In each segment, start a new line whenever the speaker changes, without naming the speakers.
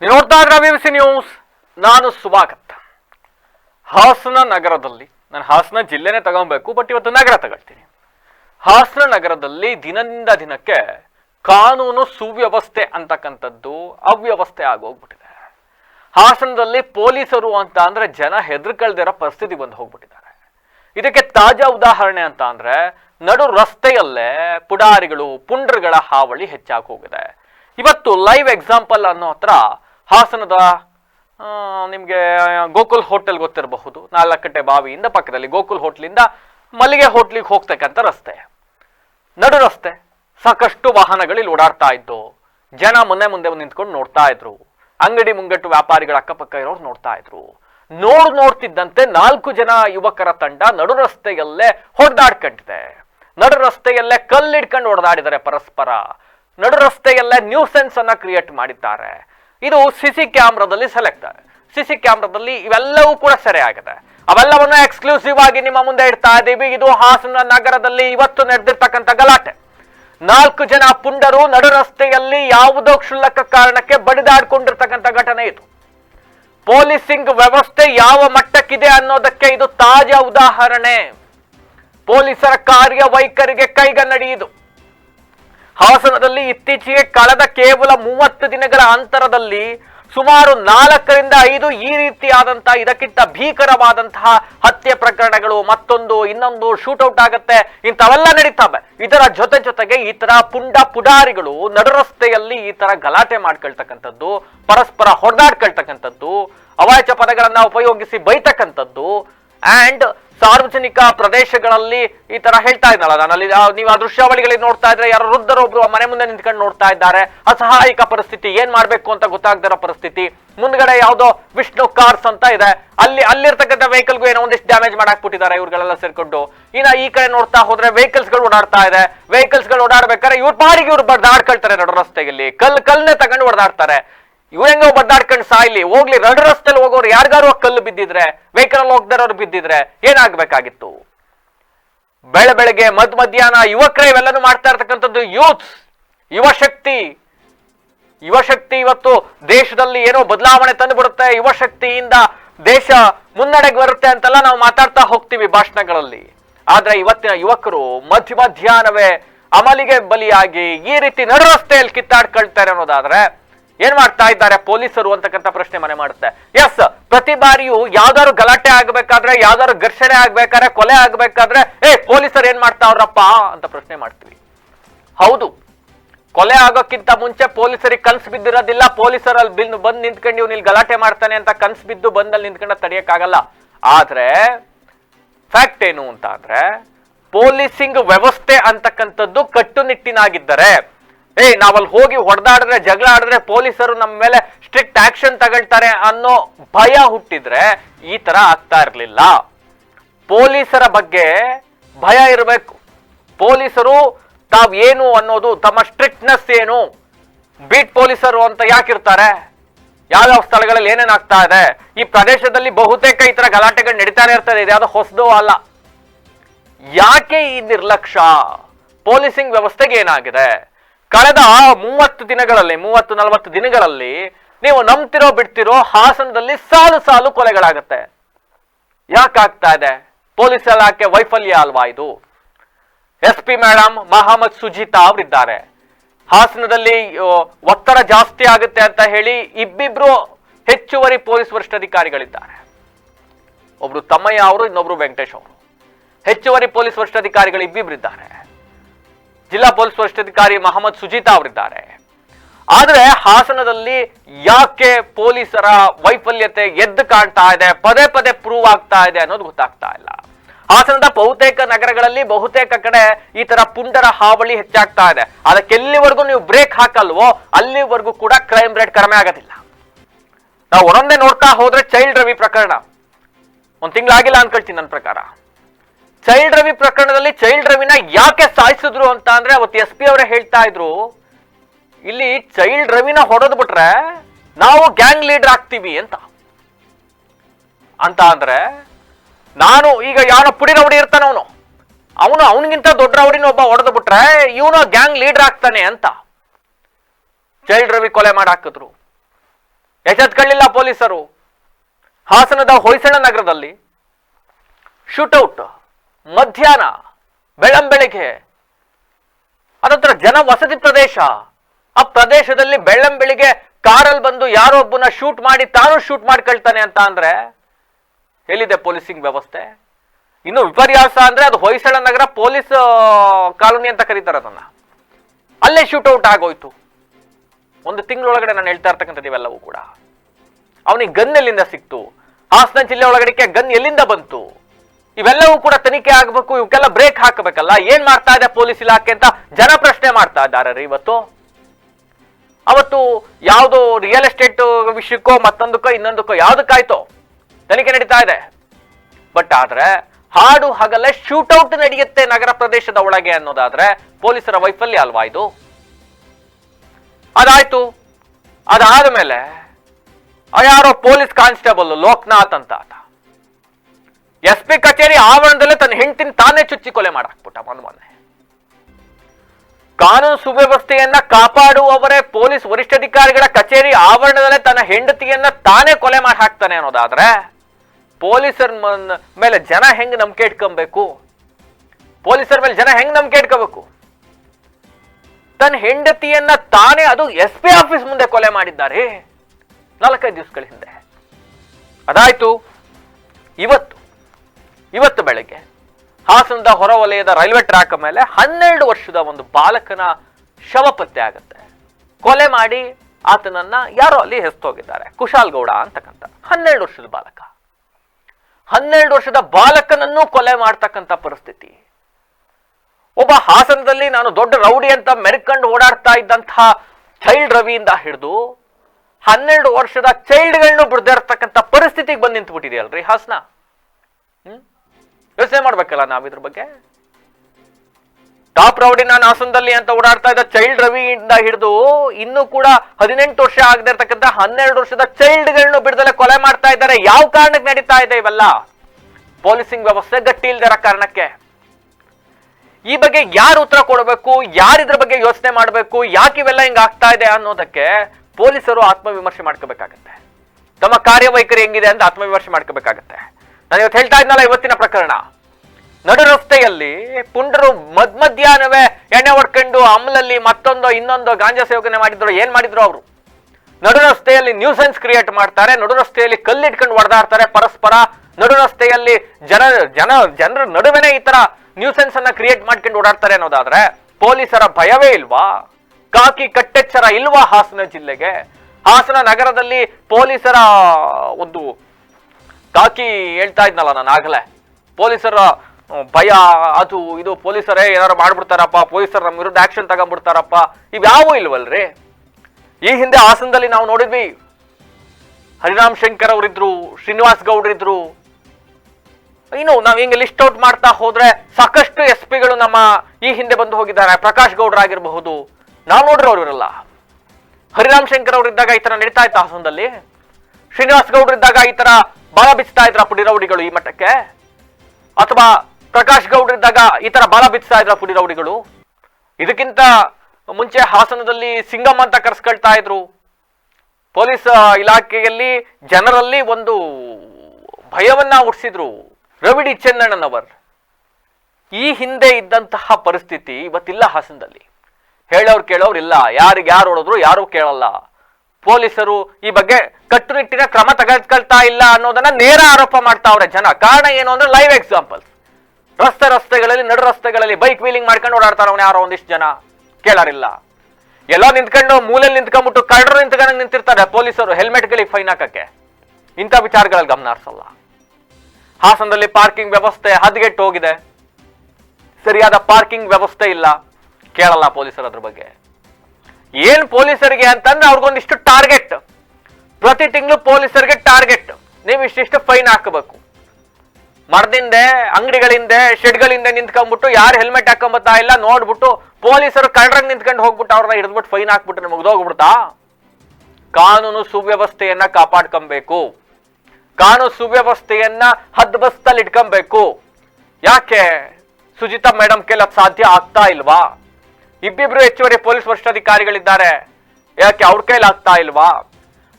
ನೀವು ನೋಡ್ತಾ ಇದ್ರೆ ಸಿ ನ್ಯೂಸ್, ನಾನು ಸ್ವಾಗತ್ ಹಾಸನ ನಗರದಲ್ಲಿ, ನಾನು ಹಾಸನ ಜಿಲ್ಲೆನೇ ತಗೊಬೇಕು ಬಟ್ ಇವತ್ತು ನಗರ ತಗೊಳ್ತೀನಿ. ಹಾಸನ ನಗರದಲ್ಲಿ ದಿನದಿಂದ ದಿನಕ್ಕೆ ಕಾನೂನು ಸುವ್ಯವಸ್ಥೆ ಅಂತಕ್ಕಂಥದ್ದು ಅವ್ಯವಸ್ಥೆ ಆಗೋಗ್ಬಿಟ್ಟಿದೆ. ಹಾಸನದಲ್ಲಿ ಪೊಲೀಸರು ಅಂತ ಅಂದ್ರೆ ಜನ ಹೆದರ್ಕಳ್ದಿರೋ ಪರಿಸ್ಥಿತಿ ಬಂದು ಹೋಗ್ಬಿಟ್ಟಿದ್ದಾರೆ. ಇದಕ್ಕೆ ತಾಜಾ ಉದಾಹರಣೆ ಅಂತ ಅಂದ್ರೆ ನಡು ರಸ್ತೆಯಲ್ಲೇ ಪುಡಾರಿಗಳು, ಪುಂಡ್ರಗಳ ಹಾವಳಿ ಹೆಚ್ಚಾಗಿ ಹೋಗಿದೆ. ಇವತ್ತು ಲೈವ್ ಎಕ್ಸಾಂಪಲ್ ಅನ್ನೋ ಹತ್ರ ಹಾಸನದ ನಿಮಗೆ ಗೋಕುಲ್ ಹೋಟೆಲ್ ಗೊತ್ತಿರಬಹುದು. ನಾಲ್ಕಟ್ಟೆ ಬಾವಿಯಿಂದ ಪಕ್ಕದಲ್ಲಿ ಗೋಕುಲ್ ಹೋಟ್ಲಿಂದ ಮಲ್ಲಿಗೆ ಹೋಟ್ಲಿಗೆ ಹೋಗ್ತಕ್ಕಂಥ ರಸ್ತೆ. ನಡು ರಸ್ತೆ. ಸಾಕಷ್ಟು ವಾಹನಗಳು ಇಲ್ಲಿ ಓಡಾಡ್ತಾ ಇದ್ದು, ಜನ ಮುಂದೆ ಮುಂದೆ ನಿಂತ್ಕೊಂಡು ನೋಡ್ತಾ ಇದ್ರು. ಅಂಗಡಿ ಮುಂಗಟ್ಟು ವ್ಯಾಪಾರಿಗಳ ಅಕ್ಕಪಕ್ಕ ಇರೋರು ನೋಡ್ತಾ ಇದ್ರು. ನೋಡ್ ನೋಡ್ತಿದ್ದಂತೆ ನಾಲ್ಕು ಜನ ಯುವಕರ ತಂಡ ನಡು ರಸ್ತೆಯಲ್ಲೇ ಹೊಡೆದಾಡ್ಕೊಂಡಿದೆ. ನಡು ರಸ್ತೆಯಲ್ಲೇ ಕಲ್ಲಿಡ್ಕೊಂಡು ಹೊಡೆದಾಡಿದ್ದಾರೆ ಪರಸ್ಪರ. ನಡು ರಸ್ತೆಯಲ್ಲೇ ನ್ಯೂಸೆನ್ಸ್ ಅನ್ನ ಕ್ರಿಯೇಟ್ ಮಾಡಿದ್ದಾರೆ. ಇದು ಸಿಸಿ ಕ್ಯಾಮ್ರಾದಲ್ಲಿ ಸೆಲೆಕ್ಟ್ ಸಿಸಿ ಕ್ಯಾಮ್ರಾದಲ್ಲಿ ಇವೆಲ್ಲವೂ ಕೂಡ ಸೆರೆ ಆಗಿದೆ. ಅವೆಲ್ಲವನ್ನು ಎಕ್ಸ್ಕ್ಲೂಸಿವ್ ಆಗಿ ನಿಮ್ಮ ಮುಂದೆ ಇಡ್ತಾ ಇದ್ದೀವಿ. ಇದು ಹಾಸನ ನಗರದಲ್ಲಿ ಇವತ್ತು ನಡೆದಿರ್ತಕ್ಕಂಥ ಗಲಾಟೆ. ನಾಲ್ಕು ಜನ ಪುಂಡರು ನಡು ರಸ್ತೆಯಲ್ಲಿ ಯಾವುದೋ ಕ್ಷುಲ್ಲಕ ಕಾರಣಕ್ಕೆ ಬಡಿದಾಡ್ಕೊಂಡಿರ್ತಕ್ಕಂಥ ಘಟನೆ ಇದು. ಪೊಲೀಸಿಂಗ್ ವ್ಯವಸ್ಥೆ ಯಾವ ಮಟ್ಟಕ್ಕಿದೆ ಅನ್ನೋದಕ್ಕೆ ಇದು ತಾಜಾ ಉದಾಹರಣೆ. ಪೊಲೀಸರ ಕಾರ್ಯವೈಖರಿಗೆ ಕೈಗನ್ನಡಿ ಇದು. ಹಾಸನದಲ್ಲಿ ಇತ್ತೀಚೆಗೆ ಕಳೆದ ಕೇವಲ ಮೂವತ್ತು ದಿನಗಳ ಅಂತರದಲ್ಲಿ ಸುಮಾರು ನಾಲ್ಕರಿಂದ ಐದು ಈ ರೀತಿಯಾದಂತಹ ಇದಕ್ಕಿಂತ ಭೀಕರವಾದಂತಹ ಹತ್ಯೆ ಪ್ರಕರಣಗಳು ಮತ್ತೊಂದು, ಇನ್ನೊಂದು ಶೂಟೌಟ್ ಆಗುತ್ತೆ. ಇಂಥವೆಲ್ಲ ನಡೀತವೆ. ಇದರ ಜೊತೆ ಜೊತೆಗೆ ಈ ತರ ಪುಂಡ ಪುಡಾರಿಗಳು ನಡುರಸ್ತೆಯಲ್ಲಿ ಈ ತರ ಗಲಾಟೆ ಮಾಡ್ಕೊಳ್ತಕ್ಕಂಥದ್ದು, ಪರಸ್ಪರ ಹೊಡೆದಾಡ್ಕೊಳ್ತಕ್ಕಂಥದ್ದು, ಅವಾಚ್ಯ ಪದಗಳನ್ನ ಉಪಯೋಗಿಸಿ ಬೈತಕ್ಕಂಥದ್ದು ಅಂಡ್ ಸಾರ್ವಜನಿಕ ಪ್ರದೇಶಗಳಲ್ಲಿ ಈ ತರ ಹೇಳ್ತಾ ಇದ್ದಲ್ಲ ನಾನು ಅಲ್ಲಿ ನೀವು ಆ ದೃಶ್ಯಾವಳಿಗಳಿಗೆ ನೋಡ್ತಾ ಇದ್ರೆ ಯಾರೋ ವೃದ್ಧರೊಬ್ರು ಮನೆ ಮುಂದೆ ನಿಂತ್ಕೊಂಡು ನೋಡ್ತಾ ಇದ್ದಾರೆ. ಅಸಹಾಯಕ ಪರಿಸ್ಥಿತಿ, ಏನ್ ಮಾಡ್ಬೇಕು ಅಂತ ಗೊತ್ತಾಗ್ದಿರೋ ಪರಿಸ್ಥಿತಿ. ಮುಂದ್ಗಡೆ ಯಾವ್ದೋ ವಿಷ್ಣು ಕಾರ್ಸ್ ಅಂತ ಇದೆ. ಅಲ್ಲಿ, ಅಲ್ಲಿರ್ತಕ್ಕಂಥ ವೆಹಿಕಲ್ಗೂ ಏನೋ ಒಂದಿಷ್ಟು ಡ್ಯಾಮೇಜ್ ಮಾಡಾಕ್ಬಿಟ್ಟಿದ್ದಾರೆ ಇವ್ರುಗಳೆಲ್ಲ ಸೇರ್ಕೊಂಡು. ಇನ್ನ ಈ ಕಡೆ ನೋಡ್ತಾ ಹೋದ್ರೆ ವೆಹಿಕಲ್ಸ್ಗಳು ಓಡಾಡ್ತಾ ಇದೆ. ವೆಹಿಕಲ್ಸ್ಗಳು ಓಡಾಡ್ಬೇಕಾದ್ರೆ ಇವ್ರ ಪಾಡಿಗೆ ಇವ್ರು ಬಡ್ದಾಡ್ಕೊಳ್ತಾರೆ ನಡು ರಸ್ತೆಯಲ್ಲಿ. ಕಲ್ ಕಲ್ನೆ ತಗೊಂಡು ಹೊಡೆದಾಡ್ತಾರೆ ಇವ್ ಹೆಂಗೋ ಬಡ್ದಾಡ್ಕೊಂಡು ಸಾಯ್ಲಿ, ಹೋಗ್ಲಿ ರಡ್ ರಸ್ತೆಲಿ ಹೋಗೋರು ಯಾರಿಗಾರು ಕಲ್ಲು ಬಿದ್ದಿದ್ರೆ ವೆಹಿಕಲ್ ಅಲ್ಲಿ ಹೋಗ್ದಾರವ್ರು ಬಿದ್ದಿದ್ರೆ ಏನಾಗ್ಬೇಕಾಗಿತ್ತು? ಬೆಳ ಬೆಳಗ್ಗೆ, ಮದ್ ಮಧ್ಯಾಹ್ನ ಯುವಕರೇ ಇವೆಲ್ಲನೂ ಮಾಡ್ತಾ ಇರ್ತಕ್ಕಂಥದ್ದು ಯೂತ್ಸ್ ಯುವಶಕ್ತಿ ಯುವಶಕ್ತಿ ಇವತ್ತು ದೇಶದಲ್ಲಿ ಏನೋ ಬದಲಾವಣೆ ತಂದು ಬಿಡುತ್ತೆ ಯುವಶಕ್ತಿಯಿಂದ ದೇಶ ಮುನ್ನಡೆಗೆ ಬರುತ್ತೆ ಅಂತೆಲ್ಲ ನಾವು ಮಾತಾಡ್ತಾ ಹೋಗ್ತೀವಿ ಭಾಷಣಗಳಲ್ಲಿ. ಆದ್ರೆ ಇವತ್ತಿನ ಯುವಕರು ಮಧ್ಯ ಮಧ್ಯಾಹ್ನವೇ ಅಮಲಿಗೆ ಬಲಿಯಾಗಿ ಈ ರೀತಿ ನಡು ರಸ್ತೆಯಲ್ಲಿ ಕಿತ್ತಾಡ್ಕೊಳ್ತಾರೆ ಅನ್ನೋದಾದ್ರೆ ಏನ್ ಮಾಡ್ತಾ ಇದ್ದಾರೆ? ಪೊಲೀಸರು ಅಂತಕ್ಕಂಥ ಪ್ರಶ್ನೆ ಮನೆ ಮಾಡುತ್ತೆ. ಎಸ್ ಪ್ರತಿ ಬಾರಿಯೂ ಯಾವ್ದಾದ್ರು ಗಲಾಟೆ ಆಗ್ಬೇಕಾದ್ರೆ, ಯಾವ್ದಾದ್ರು ಘರ್ಷಣೆ ಆಗ್ಬೇಕಾದ್ರೆ, ಕೊಲೆ ಆಗ್ಬೇಕಾದ್ರೆ, ಏ, ಪೊಲೀಸರು ಏನ್ ಮಾಡ್ತಾವ್ರಪ್ಪ ಅಂತ ಪ್ರಶ್ನೆ ಮಾಡ್ತೀವಿ. ಹೌದು. ಕೊಲೆ ಆಗೋಕ್ಕಿಂತ ಮುಂಚೆ ಪೊಲೀಸರಿಗೆ ಕನ್ಸು ಬಿದ್ದಿರೋದಿಲ್ಲ. ಪೊಲೀಸರಲ್ಲಿ ಬಿಲ್ ಬಂದು ನಿಂತ್ಕೊಂಡು ಇವ್ನು ಇಲ್ಲಿ ಗಲಾಟೆ ಮಾಡ್ತಾನೆ ಅಂತ ಕನ್ಸ್ ಬಿದ್ದು ಬಂದಲ್ಲಿ ನಿಂತ್ಕೊಂಡ ತಡೆಯಕ್ಕಾಗಲ್ಲ. ಆದ್ರೆ ಫ್ಯಾಕ್ಟ್ ಏನು ಅಂತ ಅಂದ್ರೆ ಪೊಲೀಸಿಂಗ್ ವ್ಯವಸ್ಥೆ ಅಂತಕ್ಕಂಥದ್ದು ಕಟ್ಟುನಿಟ್ಟಿನಾಗಿದ್ದರೆ ಏ, ನಾವಲ್ಲಿ ಹೋಗಿ ಹೊಡೆದಾಡಿದ್ರೆ ಜಗಳ ಆಡಿದ್ರೆ ಪೊಲೀಸರು ನಮ್ಮ ಮೇಲೆ ಸ್ಟ್ರಿಕ್ಟ್ ಆಕ್ಷನ್ ತಗೊಳ್ತಾರೆ ಅನ್ನೋ ಭಯ ಹುಟ್ಟಿದ್ರೆ ಈ ತರ ಆಗ್ತಾ ಇರಲಿಲ್ಲ. ಪೊಲೀಸರ ಬಗ್ಗೆ ಭಯ ಇರಬೇಕು. ಪೊಲೀಸರು ತಾವ್ ಏನು ಅನ್ನೋದು, ತಮ್ಮ ಸ್ಟ್ರಿಕ್ಟ್ನೆಸ್ ಏನು, ಬೀಟ್ ಪೊಲೀಸರು ಅಂತ ಯಾಕಿರ್ತಾರೆ? ಯಾವ್ಯಾವ ಸ್ಥಳಗಳಲ್ಲಿ ಏನೇನು ಆಗ್ತಾ ಇದೆ? ಈ ಪ್ರದೇಶದಲ್ಲಿ ಬಹುತೇಕ ಈ ತರ ಗಲಾಟೆಗಳು ನಡೀತಾನೆ ಇರ್ತದೆ ಇದು ಯಾವುದೋ ಹೊಸದು ಅಲ್ಲ. ಯಾಕೆ ಈ ನಿರ್ಲಕ್ಷ್ಯ? ಪೊಲೀಸಿಂಗ್ ವ್ಯವಸ್ಥೆಗೆ ಏನಾಗಿದೆ? ಕಳೆದ ಮೂವತ್ತು ದಿನಗಳಲ್ಲಿ, ಮೂವತ್ತು ನಲವತ್ತು ದಿನಗಳಲ್ಲಿ ನೀವು ನಂಬ್ತಿರೋ ಬಿಡ್ತಿರೋ ಹಾಸನದಲ್ಲಿ ಸಾಲು ಸಾಲು ಕೊಲೆಗಳಾಗತ್ತೆ. ಯಾಕಾಗ್ತಾ ಇದೆ? ಪೊಲೀಸ್ ಇಲಾಖೆ ವೈಫಲ್ಯ ಅಲ್ವಾ ಇದು? S P madam Mohammed Sujitha ಅವರಿದ್ದಾರೆ. ಹಾಸನದಲ್ಲಿ ಒತ್ತಡ ಜಾಸ್ತಿ ಆಗುತ್ತೆ ಅಂತ ಹೇಳಿ ಇಬ್ಬಿಬ್ರು ಹೆಚ್ಚುವರಿ ಪೊಲೀಸ್ ವರಿಷ್ಠಾಧಿಕಾರಿಗಳಿದ್ದಾರೆ ಒಬ್ರು ತಮ್ಮಯ್ಯ ಅವರು, ಇನ್ನೊಬ್ರು ವೆಂಕಟೇಶ್ ಅವರು. ಹೆಚ್ಚುವರಿ ಪೊಲೀಸ್ ವರಿಷ್ಠಾಧಿಕಾರಿಗಳು ಇಬ್ಬಿಬ್ರಿದ್ದಾರೆ. ಜಿಲ್ಲಾ ಪೊಲೀಸ್ ವರಿಷ್ಠಾಧಿಕಾರಿ ಮಹಮ್ಮದ್ ಸುಜಿತಾ ಅವರಿದ್ದಾರೆ. ಆದ್ರೆ ಹಾಸನದಲ್ಲಿ ಯಾಕೆ ಪೊಲೀಸರ ವೈಫಲ್ಯತೆ ಎದ್ದು ಕಾಣ್ತಾ ಇದೆ, ಪದೇ ಪದೇ ಪ್ರೂವ್ ಆಗ್ತಾ ಇದೆ ಅನ್ನೋದು ಗೊತ್ತಾಗ್ತಾ ಇಲ್ಲ. ಹಾಸನದ ಬಹುತೇಕ ನಗರಗಳಲ್ಲಿ ಬಹುತೇಕ ಕಡೆ ಈ ತರ ಪುಂಡರ ಹಾವಳಿ ಹೆಚ್ಚಾಗ್ತಾ ಇದೆ. ಅದಕ್ಕೆ ಎಲ್ಲಿವರೆಗೂ ನೀವು ಬ್ರೇಕ್ ಹಾಕಲ್ವೋ ಅಲ್ಲಿವರೆಗೂ ಕೂಡ ಕ್ರೈಮ್ ರೇಟ್ ಕಡಿಮೆ ಆಗೋದಿಲ್ಲ. ನಾವು ಒಂದೊಂದೇ ನೋಡ್ತಾ ಹೋದ್ರೆ ಚೈಲ್ಡ್ ರವಿ ಪ್ರಕರಣ. ಒಂದ್ ತಿಂಗಳಾಗಿಲ್ಲ ಅನ್ಕೊಳ್ತೀನಿ ನನ್ನ ಪ್ರಕಾರ. ಚೈಲ್ಡ್ ರವಿ ಪ್ರಕರಣದಲ್ಲಿ ಚೈಲ್ಡ್ ರವಿನ ಯಾಕೆ ಸಾಯಿಸಿದ್ರು ಅಂತ ಅಂದ್ರೆ ಅವತ್ತು ಎಸ್ ಪಿ ಅವರೇ ಹೇಳ್ತಾ ಇದ್ರು, ಇಲ್ಲಿ ಚೈಲ್ಡ್ ರವಿನ ಹೊಡೆದ್ ಬಿಟ್ರೆ ನಾವು ಗ್ಯಾಂಗ್ ಲೀಡರ್ ಆಗ್ತೀವಿ ಅಂತ. ಅಂತ ಅಂದ್ರೆ ನಾನು ಈಗ ಯಾವನೋ ಪುಡಿ ರೌಡಿ ಇರ್ತಾನೆ ಅವನು. ಅವನು ಅವನಿಗಿಂತ ದೊಡ್ಡ ರೌಡಿನ ಒಬ್ಬ ಹೊಡೆದು ಬಿಟ್ರೆ ಇವನು ಗ್ಯಾಂಗ್ ಲೀಡರ್ ಆಗ್ತಾನೆ ಅಂತ. ಚೈಲ್ಡ್ ರವಿ ಕೊಲೆ ಮಾಡಾಕಿದ್ರು ಎಚ್ಚೆತ್ಕೊಳ್ಳಿಲ್ಲ ಪೊಲೀಸರು. ಹಾಸನದ ಹೊಯ್ಸಣ್ಣ ನಗರದಲ್ಲಿ. ಶೂಟೌಟ್. ಮಧ್ಯಾಹ್ನ ಬೆಳ್ಳಂಬೆಳಿಗ್ಗೆ ಜನ ವಸತಿ ಪ್ರದೇಶ. ಆ ಪ್ರದೇಶದಲ್ಲಿ ಬೆಳ್ಳಂಬೆಳಿಗ್ಗೆ ಕಾರಲ್ಲಿ ಬಂದು ಯಾರೋ ಒಬ್ಬನ ಶೂಟ್ ಮಾಡಿ ತಾನು ಶೂಟ್ ಮಾಡ್ಕೊಳ್ತಾನೆ ಅಂತ ಅಂದ್ರೆ ಎಲ್ಲಿದೆ ಪೊಲೀಸಿಂಗ್ ವ್ಯವಸ್ಥೆ? ಇನ್ನು ವಿಪರ್ಯಾಸ ಅಂದ್ರೆ ಅದು ಹೊಯ್ಸಳ ನಗರ ಪೊಲೀಸ್ ಕಾಲೋನಿ ಅಂತ ಕರೀತಾರೆ ಅದನ್ನ. ಅಲ್ಲೇ ಶೂಟೌಟ್ ಆಗೋಯ್ತು. ಒಂದು ತಿಂಗಳೊಳಗಡೆ ನಾನು ಹೇಳ್ತಾ ಇರ್ತಕ್ಕಂಥದ್ದು ಇವೆಲ್ಲವೂ ಕೂಡ. ಅವನಿಗೆ ಗನ್ ಎಲ್ಲಿಂದ ಸಿಕ್ತು? ಹಾಸನ ಜಿಲ್ಲೆ ಒಳಗಡೆಗೆ ಗನ್ ಎಲ್ಲಿಂದ ಬಂತು? ಇವೆಲ್ಲವೂ ಕೂಡ ತನಿಖೆ ಆಗಬೇಕು, ಇವಕ್ಕೆಲ್ಲ ಬ್ರೇಕ್ ಹಾಕಬೇಕಲ್ಲ? ಏನ್ ಮಾಡ್ತಾ ಇದೆ ಪೊಲೀಸ್ ಇಲಾಖೆ ಅಂತ ಜನ ಪ್ರಶ್ನೆ ಮಾಡ್ತಾ ಇದ್ದಾರೆ ಇವತ್ತು? ಅವತ್ತು ಯಾವುದೋ ರಿಯಲ್ ಎಸ್ಟೇಟ್ ವಿಷಯಕ್ಕೋ, ಮತ್ತೊಂದಕ್ಕೋ, ಇನ್ನೊಂದಕ್ಕೋ, ಯಾವ್ದಕ್ಕಾಯ್ತೋ ತನಿಖೆ ನಡೀತಾ ಇದೆ. ಬಟ್ ಆದ್ರೆ ಹಾಡು ಹಗಲೇ ಶೂಟೌಟ್ ನಡೆಯುತ್ತೆ ನಗರ ಪ್ರದೇಶದ ಒಳಗೆ ಅನ್ನೋದಾದ್ರೆ ಪೊಲೀಸರ ವೈಫಲ್ಯ ಅಲ್ವಾ ಇದು? ಅದಾಯ್ತು. ಅದಾದ ಮೇಲೆ ಯಾರೋ ಪೊಲೀಸ್ ಕಾನ್ಸ್ಟೇಬಲ್ ಲೋಕನಾಥ್ ಅಂತ ಎಸ್ ಪಿ ಕಚೇರಿ ಆವರಣದಲ್ಲೇ ತನ್ನ ಹೆಂಡತಿನ ತಾನೇ ಚುಚ್ಚಿ ಕೊಲೆ ಮಾಡಾಕ್ಬಿಟ್ಟ ಮೊನ್ನೆ ಮೊನ್ನೆ. ಕಾನೂನು ಸುವ್ಯವಸ್ಥೆಯನ್ನ ಕಾಪಾಡುವವರೇ ಪೊಲೀಸ್ ವರಿಷ್ಠಾಧಿಕಾರಿಗಳ ಕಚೇರಿ ಆವರಣದಲ್ಲೇ ತನ್ನ ಹೆಂಡತಿಯನ್ನ ತಾನೇ ಕೊಲೆ ಮಾಡಿ ಹಾಕ್ತಾನೆ ಅನ್ನೋದಾದ್ರೆ ಪೊಲೀಸರ ಮೇಲೆ ಜನ ಹೆಂಗ್ ನಂಬಿಕೆ ಇಟ್ಕೊಬೇಕು? ಪೊಲೀಸರ ಮೇಲೆ ಜನ ಹೆಂಗ್ ನಂಬಿಕೆ ಇಟ್ಕೋಬೇಕು? ತನ್ನ ಹೆಂಡತಿಯನ್ನ ತಾನೇ ಅದು ಎಸ್ ಪಿ ಆಫೀಸ್ ಮುಂದೆ ಕೊಲೆ ಮಾಡಿದ್ದಾರೆ ನಾಲ್ಕೈದು ದಿವಸಗಳ ಹಿಂದೆ. ಅದಾಯ್ತು. ಇವತ್ತು ಇವತ್ತು ಬೆಳಗ್ಗೆ ಹಾಸನದ ಹೊರವಲಯದ ರೈಲ್ವೆ ಟ್ರ್ಯಾಕ್ ಮೇಲೆ ಹನ್ನೆರಡು ವರ್ಷದ ಒಂದು ಬಾಲಕನ ಶವ ಪತ್ತೆ ಆಗುತ್ತೆ. ಕೊಲೆ ಮಾಡಿ ಆತನನ್ನ ಯಾರೋ ಅಲ್ಲಿ ಹೆಸ್ತೋಗಿದ್ದಾರೆ. ಕುಶಾಲ್ ಗೌಡ ಅಂತಕ್ಕಂಥ ಹನ್ನೆರಡು ವರ್ಷದ ಬಾಲಕ. ಹನ್ನೆರಡು ವರ್ಷದ ಬಾಲಕನನ್ನು ಕೊಲೆ ಮಾಡ್ತಕ್ಕಂಥ ಪರಿಸ್ಥಿತಿ. ಒಬ್ಬ ಹಾಸನದಲ್ಲಿ ನಾನು ದೊಡ್ಡ ರೌಡಿ ಅಂತ ಮೆರ್ಕೊಂಡು ಓಡಾಡ್ತಾ ಇದ್ದಂತಹ ಚೈಲ್ಡ್ ರವಿಯಿಂದ ಹಿಡಿದು ಹನ್ನೆರಡು ವರ್ಷದ ಚೈಲ್ಡ್ಗಳನ್ನು ಬಿಡದೇ ಇರತಕ್ಕಂಥ ಪರಿಸ್ಥಿತಿಗೆ ಬಂದು ನಿಂತ್ಬಿಟ್ಟಿದೆಯಲ್ರಿ ಹಾಸನ? ಹ್ಮ್ ಯೋಚನೆ ಮಾಡ್ಬೇಕಲ್ಲ ನಾವ್ ಇದ್ರ ಬಗ್ಗೆ? ಟಾಪ್ ರೌಡಿ ನಾನು ಹಾಸನದಲ್ಲಿ ಅಂತ ಓಡಾಡ್ತಾ ಇದ್ದ ಚೈಲ್ಡ್ ರವಿಯಿಂದ ಹಿಡಿದು ಇನ್ನೂ ಕೂಡ ಹದಿನೆಂಟು ವರ್ಷ ಆಗದೆ ಇರ್ತಕ್ಕಂಥ ಹನ್ನೆರಡು ವರ್ಷದ ಚೈಲ್ಡ್ಗಳನ್ನು ಬಿಡದಲೆ ಕೊಲೆ ಮಾಡ್ತಾ ಇದ್ದಾರೆ. ಯಾವ ಕಾರಣಕ್ಕೆ ನಡೀತಾ ಇದೆ ಇವೆಲ್ಲ? ಪೊಲೀಸಿಂಗ್ ವ್ಯವಸ್ಥೆ ಗಟ್ಟಿ ಇಲ್ದಿರ ಕಾರಣಕ್ಕೆ. ಈ ಬಗ್ಗೆ ಯಾರು ಉತ್ತರ ಕೊಡಬೇಕು? ಯಾರು ಇದ್ರ ಬಗ್ಗೆ ಯೋಚನೆ ಮಾಡಬೇಕು? ಯಾಕೆ ಇವೆಲ್ಲ ಹಿಂಗ್ ಆಗ್ತಾ ಇದೆ ಅನ್ನೋದಕ್ಕೆ ಪೊಲೀಸರು ಆತ್ಮವಿಮರ್ಶೆ ಮಾಡ್ಕೋಬೇಕಾಗತ್ತೆ. ತಮ್ಮ ಕಾರ್ಯವೈಖರಿ ಹೆಂಗಿದೆ ಅಂತ ಆತ್ಮವಿಮರ್ಶೆ ಮಾಡ್ಕೋಬೇಕಾಗತ್ತೆ. ನಾನು ಇವತ್ತು ಹೇಳ್ತಾ ಇದ್ನಲ್ಲ ಇವತ್ತಿನ ಪ್ರಕರಣ. ನಡು ರಸ್ತೆಯಲ್ಲಿ ಪುಂಡರು ಮದ್ ಮಧ್ಯಾಹ್ನವೇ ಎಣ್ಣೆ ಹೊಡ್ಕೊಂಡು ಅಮಲಲ್ಲಿ ಮತ್ತೊಂದು, ಇನ್ನೊಂದು ಗಾಂಜಾ ಸೇವನೆ ಮಾಡಿದ್ರು. ಏನ್ ಮಾಡಿದ್ರು ಅವರು? ನಡು ರಸ್ತೆಯಲ್ಲಿ ನ್ಯೂಸೆನ್ಸ್ ಕ್ರಿಯೇಟ್ ಮಾಡ್ತಾರೆ, ನಡು ರಸ್ತೆಯಲ್ಲಿ ಕಲ್ಲಿಟ್ಕೊಂಡು ಹೊಡೆದಾಡ್ತಾರೆ ಪರಸ್ಪರ ನಡು ರಸ್ತೆಯಲ್ಲಿ ಜನ ಜನ, ಜನರ ನಡುವೆನೇ ಈ ತರ ನ್ಯೂಸೆನ್ಸ್ ಅನ್ನ ಕ್ರಿಯೇಟ್ ಮಾಡ್ಕೊಂಡು ಓಡಾಡ್ತಾರೆ ಅನ್ನೋದಾದ್ರೆ ಪೊಲೀಸರ ಭಯವೇ ಇಲ್ವಾ? ಕಾಕಿ ಕಟ್ಟೆಚ್ಚರ ಇಲ್ವಾ ಹಾಸನ ಜಿಲ್ಲೆಗೆ? ಹಾಸನ ನಗರದಲ್ಲಿ ಪೊಲೀಸರ ಒಂದು ಕಾಕಿ ಹೇಳ್ತಾ ಇದ್ನಲ್ಲ ನಾನು ಆಗಲೇ. ಪೊಲೀಸರ ಭಯ, ಅದು ಇದು ಪೊಲೀಸರೇ ಏನಾರು ಮಾಡ್ಬಿಡ್ತಾರಪ್ಪ, ಪೊಲೀಸರು ನಮ್ಮ ವಿರುದ್ಧ ಆಕ್ಷನ್ ತಗೊಂಡ್ಬಿಡ್ತಾರಪ್ಪ, ಇವ್ಯಾವೂ ಇಲ್ವಲ್ರಿ? ಈ ಹಿಂದೆ ಹಾಸನದಲ್ಲಿ ನಾವು ನೋಡಿದ್ವಿ. ಹರಿರಾಮ್ ಶಂಕರ್ ಅವರಿದ್ರು, ಶ್ರೀನಿವಾಸ್ ಗೌಡ್ರಿದ್ರು ಇನ್ನು ನಾವು ಹಿಂಗೆ ಲಿಸ್ಟ್ ಔಟ್ ಮಾಡ್ತಾ ಹೋದ್ರೆ ಸಾಕಷ್ಟು ಎಸ್ ಪಿಗಳು ನಮ್ಮ ಈ ಹಿಂದೆ ಬಂದು ಹೋಗಿದ್ದಾರೆ. ಪ್ರಕಾಶ್ ಗೌಡ್ರಾಗಿರಬಹುದು ನಾವು ನೋಡಿರೋರು ಇವರೆಲ್ಲ. ಹರಿರಾಮ್ ಶಂಕರ್ ಅವರಿದ್ದಾಗ ಈ ತರ ನಡೀತಾ ಇತ್ತು ಹಾಸನದಲ್ಲಿ. ಶ್ರೀನಿವಾಸ್ ಗೌಡ್ರಿದ್ದಾಗ ಈ ತರ ಬಾಲ ಬಿಚ್ತಾ ಇದ್ರ ಪುಡಿ ರೌಡಿಗಳು ಈ ಮಟ್ಟಕ್ಕೆ ಅಥವಾ ಪ್ರಕಾಶ್ ಗೌಡ್ರಿದ್ದಾಗ ಈ ತರ ಬಾಲ ಬಿಚ್ತಾ ಇದ್ರ ಪುಡಿ ರೌಡಿಗಳು ಇದಕ್ಕಿಂತ ಮುಂಚೆ ಹಾಸನದಲ್ಲಿ ಸಿಂಗಮ್ ಅಂತ ಕರೆಸ್ಕೊಳ್ತಾ ಇದ್ರು. ಪೊಲೀಸ್ ಇಲಾಖೆಯಲ್ಲಿ ಜನರಲ್ಲಿ ಒಂದು ಭಯವನ್ನ ಹುಟ್ಟಿಸಿದ್ರು ರವಿಡಿ ಚೆನ್ನಣ್ಣನವರ್. ಈ ಹಿಂದೆ ಇದ್ದಂತಹ ಪರಿಸ್ಥಿತಿ ಇವತ್ತಿಲ್ಲ ಹಾಸನದಲ್ಲಿ. ಹೇಳೋರು ಕೇಳೋರು ಇಲ್ಲ. ಯಾರಿಗೆ ಯಾರು ಹೊಡೆದ್ರು ಯಾರು ಕೇಳಲ್ಲ. ಪೊಲೀಸರು ಈ ಬಗ್ಗೆ ಕಟ್ಟುನಿಟ್ಟಿನ ಕ್ರಮ ತೆಗೆದುಕೊಳ್ತಾ ಇಲ್ಲ ಅನ್ನೋದನ್ನ ನೇರ ಆರೋಪ ಮಾಡ್ತಾವ್ರೆ ಜನ. ಕಾರಣ ಏನು ಅಂದ್ರೆ ಲೈವ್ ಎಕ್ಸಾಂಪಲ್ಸ್ ರಸ್ತೆ ರಸ್ತೆಗಳಲ್ಲಿ, ನಡು ರಸ್ತೆಗಳಲ್ಲಿ ಬೈಕ್ ವೀಲಿಂಗ್ ಮಾಡ್ಕೊಂಡು ಓಡಾಡ್ತಾರವನ ಯಾರೋ ಒಂದಿಷ್ಟು ಜನ. ಕೇಳಾರಿಲ್ಲ. ಎಲ್ಲೋ ನಿಂತ್ಕೊಂಡು ಮೂಲೆಯಲ್ಲಿ ನಿಂತ್ಕೊಂಡ್ಬಿಟ್ಟು ಕರ್ಡ್ರು ನಿಂತ್ಕೊಂಡು ನಿಂತಿರ್ತಾರೆ ಪೊಲೀಸರು ಹೆಲ್ಮೆಟ್ಗಳಿಗೆ ಫೈನ್ ಹಾಕಕ್ಕೆ. ಇಂಥ ವಿಚಾರಗಳಲ್ಲಿ ಗಮನ ಹರಿಸಲ್ಲ. ಹಾಸನದಲ್ಲಿ ಪಾರ್ಕಿಂಗ್ ವ್ಯವಸ್ಥೆ ಹದಗೆಟ್ಟು ಹೋಗಿದೆ ಸರಿಯಾದ ಪಾರ್ಕಿಂಗ್ ವ್ಯವಸ್ಥೆ ಇಲ್ಲ. ಕೇಳಲ್ಲ ಪೊಲೀಸರು ಅದ್ರ ಬಗ್ಗೆ. ಏನ್ ಪೊಲೀಸರಿಗೆ ಅಂತಂದ್ರೆ ಅವ್ರಿಗೊಂದಿಷ್ಟು ಟಾರ್ಗೆಟ್ ಪ್ರತಿ ತಿಂಗಳು ಪೊಲೀಸರಿಗೆ ಟಾರ್ಗೆಟ್ ನೀವು ಇಷ್ಟಿಷ್ಟು ಫೈನ್ ಹಾಕಬೇಕು. ಮರದಿಂದೆ, ಅಂಗಡಿಗಳಿಂದ ಶೆಡ್ಗಳಿಂದ ನಿಂತ್ಕೊಂಡ್ಬಿಟ್ಟು ಯಾರು ಹೆಲ್ಮೆಟ್ ಹಾಕೊಂಬತ್ತಾ ಇಲ್ಲ ನೋಡ್ಬಿಟ್ಟು ಪೊಲೀಸರು ಕಳ್ಳರಂಗ್ ನಿಂತ್ಕೊಂಡು ಹೋಗ್ಬಿಟ್ಟು ಅವ್ರನ್ನ ಹಿಡಿದ್ಬಿಟ್ಟು ಫೈನ್ ಹಾಕ್ಬಿಟ್ರೆ ಮುಗ್ದೋಗ್ಬಿಡ್ತಾ ಕಾನೂನು ಸುವ್ಯವಸ್ಥೆಯನ್ನ ಕಾಪಾಡ್ಕೊಬೇಕು. ಕಾನೂನು ಸುವ್ಯವಸ್ಥೆಯನ್ನ ಹದ್ಬಸ್ತಲ್ಲಿ ಇಟ್ಕೊಬೇಕು. ಯಾಕೆ? ಸುಜಿತಾ ಮೇಡಮ್ ಕೆಲ ಸಾಧ್ಯ ಆಗ್ತಾ ಇಲ್ವಾ? ಇಬ್ಬಿಬ್ರು ಹೆಚ್ಚುವರಿ ಪೊಲೀಸ್ ವರಿಷ್ಠಾಧಿಕಾರಿಗಳಿದ್ದಾರೆ. ಯಾಕೆ ಅವ್ರ ಕೈಲಿ ಆಗ್ತಾ ಇಲ್ವಾ?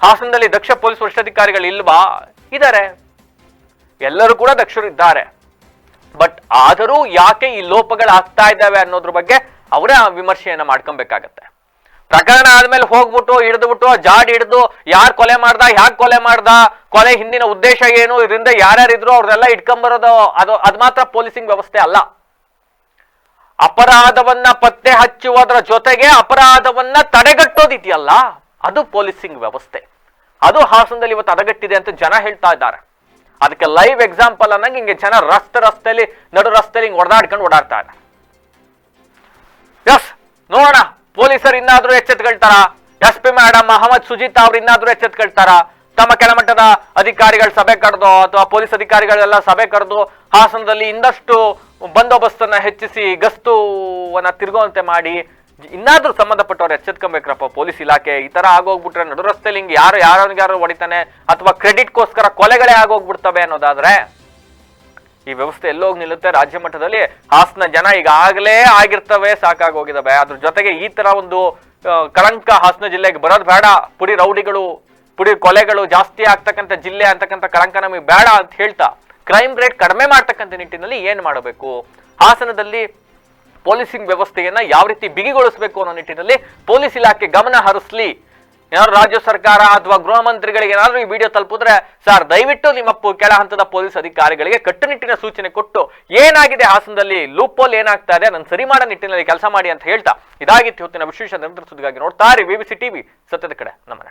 ಹಾಸನದಲ್ಲಿ ದಕ್ಷ ಪೊಲೀಸ್ ವರಿಷ್ಠಾಧಿಕಾರಿಗಳು ಇಲ್ವಾ? ಇದ್ದಾರೆ ಎಲ್ಲರೂ ಕೂಡ ದಕ್ಷರು ಇದ್ದಾರೆ. ಬಟ್ ಆದರೂ ಯಾಕೆ ಈ ಲೋಪಗಳು ಆಗ್ತಾ ಇದ್ದಾವೆ ಅನ್ನೋದ್ರ ಬಗ್ಗೆ ಅವರೇ ವಿಮರ್ಶೆಯನ್ನ ಮಾಡ್ಕೊಬೇಕಾಗತ್ತೆ. ಪ್ರಕರಣ ಆದ್ಮೇಲೆ ಹೋಗ್ಬಿಟ್ಟು, ಹಿಡಿದ್ಬಿಟ್ಟು ಜಾಡ್ ಹಿಡಿದು ಯಾರು ಕೊಲೆ ಮಾಡ್ದ, ಯಾಕೆ ಕೊಲೆ ಮಾಡ್ದ, ಕೊಲೆ ಹಿಂದಿನ ಉದ್ದೇಶ ಏನು, ಇದರಿಂದ ಯಾರ್ಯಾರಿದ್ರು ಅವ್ರನ್ನೆಲ್ಲ ಇಟ್ಕೊಂಬರೋದು ಅದು ಅದು ಮಾತ್ರ ಪೊಲೀಸಿಂಗ್ ವ್ಯವಸ್ಥೆ ಅಲ್ಲ. ಅಪರಾಧವನ್ನ ಪತ್ತೆ ಹಚ್ಚುವುದರ ಜೊತೆಗೆ ಅಪರಾಧವನ್ನ ತಡೆಗಟ್ಟೋದಿದೆಯಲ್ಲ, ಅದು ಪೊಲೀಸಿಂಗ್ ವ್ಯವಸ್ಥೆ. ಅದು ಹಾಸನದಲ್ಲಿ ಇವತ್ತು ಹದಗೆಟ್ಟಿದೆ ಅಂತ ಜನ ಹೇಳ್ತಾ ಇದ್ದಾರೆ. ಅದಕ್ಕೆ ಲೈವ್ ಎಕ್ಸಾಂಪಲ್ ಅನ್ನಂಗೆ ಹಿಂಗೆ ಜನ ರಸ್ತೆ ರಸ್ತೆಯಲ್ಲಿ ನಡು ರಸ್ತೆಯಲ್ಲಿ ಹಿಂಗೆ ಹೊಡೆದಾಡ್ಕೊಂಡು ಓಡಾಡ್ತಾ ಇದ್ದಾರೆ. ಎಸ್ ನೋಡೋಣ, ಪೊಲೀಸರು ಇನ್ನಾದ್ರೂ ಎಚ್ಚೆತ್ಕೊಳ್ತಾರ? S P madam Mohammed Sujith ಅವ್ರು ಇನ್ನಾದ್ರೂ ಎಚ್ಚೆತ್ಕೊಳ್ತಾರ? ತಮ್ಮ ಕೆಳಮಟ್ಟದ ಅಧಿಕಾರಿಗಳ ಸಭೆ ಕರೆದು ಅಥವಾ ಪೊಲೀಸ್ ಅಧಿಕಾರಿಗಳೆಲ್ಲ ಸಭೆ ಕರೆದು ಹಾಸನದಲ್ಲಿ ಇನ್ನಷ್ಟು ಬಂದೋಬಸ್ತನ್ನ ಹೆಚ್ಚಿಸಿ ಗಸ್ತುವನ್ನ ತಿರುಗುವಂತೆ ಮಾಡಿ, ಇನ್ನಾದ್ರೂ ಸಂಬಂಧಪಟ್ಟವ್ರು ಎಚ್ಚೆತ್ಕೊಬೇಕ್ರಪ್ಪ, ಪೊಲೀಸ್ ಇಲಾಖೆ. ಈ ತರ ಆಗೋಗ್ಬಿಟ್ರೆ ನಡು ರಸ್ತೆಲಿ ಹಿಂಗೆ ಯಾರು ಯಾರು ಹೊಡಿತಾನೆ, ಅಥವಾ ಕ್ರೆಡಿಟ್ಗೋಸ್ಕರ ಕೊಲೆಗಳೇ ಆಗೋಗ್ಬಿಡ್ತವೆ ಅನ್ನೋದಾದ್ರೆ, ಈ ವ್ಯವಸ್ಥೆ ಎಲ್ಲೋಗಿ ನಿಲ್ಲುತ್ತೆ. ರಾಜ್ಯ ಮಟ್ಟದಲ್ಲಿ ಹಾಸನ ಜನ ಈಗಾಗಲೇ ಆಗಿರ್ತವೆ, ಸಾಕಾಗೋಗಿದಾವೆ. ಅದ್ರ ಜೊತೆಗೆ ಈ ತರ ಒಂದು ಕಳಂಕ ಹಾಸನ ಜಿಲ್ಲೆಗೆ ಬರೋದು ಬೇಡ. ಪುಡಿ ರೌಡಿಗಳು, ಪುಡಿ ಕೊಲೆಗಳು ಜಾಸ್ತಿ ಆಗ್ತಕ್ಕಂಥ ಜಿಲ್ಲೆ ಅಂತಕ್ಕಂಥ ಕಳಂಕ ನಮಗೆ ಬೇಡ ಅಂತ ಹೇಳ್ತಾ ಕ್ರೈಮ್ ರೇಟ್ ಕಡಿಮೆ ಮಾಡ್ತಕ್ಕಂಥ ನಿಟ್ಟಿನಲ್ಲಿ ಏನು ಮಾಡಬೇಕು? ಹಾಸನದಲ್ಲಿ ಪೊಲೀಸಿಂಗ್ ವ್ಯವಸ್ಥೆಯನ್ನ ಯಾವ ರೀತಿ ಬಿಗಿಗೊಳಿಸಬೇಕು ಅನ್ನೋ ನಿಟ್ಟಿನಲ್ಲಿ ಪೊಲೀಸ್ ಇಲಾಖೆ ಗಮನ ಹರಿಸ್ಲಿ. ಏನಾದ್ರು ರಾಜ್ಯ ಸರ್ಕಾರ ಅಥವಾ ಗೃಹ ಮಂತ್ರಿಗಳಿಗೆ ಏನಾದ್ರು ಈ ವಿಡಿಯೋ ತಲುಪಿದ್ರೆ, ಸರ್, ದಯವಿಟ್ಟು ನಿಮ್ಮ ಕೆಳ ಹಂತದ ಪೊಲೀಸ್ ಅಧಿಕಾರಿಗಳಿಗೆ ಕಟ್ಟುನಿಟ್ಟಿನ ಸೂಚನೆ ಕೊಟ್ಟು, ಏನಾಗಿದೆ ಹಾಸನದಲ್ಲಿ? ಲೂಪೋಲ್ ಏನಾಗ್ತಾ ಇದೆ? ನನ್ನ ಸರಿ ಮಾಡೋ ನಿಟ್ಟಿನಲ್ಲಿ ಕೆಲಸ ಮಾಡಿ ಅಂತ ಹೇಳ್ತಾ ಇದಾಗಿತ್ತು ಇವತ್ತಿನ ವಿಶೇಷ ನಿರಂತರ ಸುದ್ದಿಗಾಗಿ ನೋಡ್ತಾ ಇರಿ ಟಿ ಟಿವಿ ಸತ್ಯದ ಕಡೆ, ನಮ್ಮ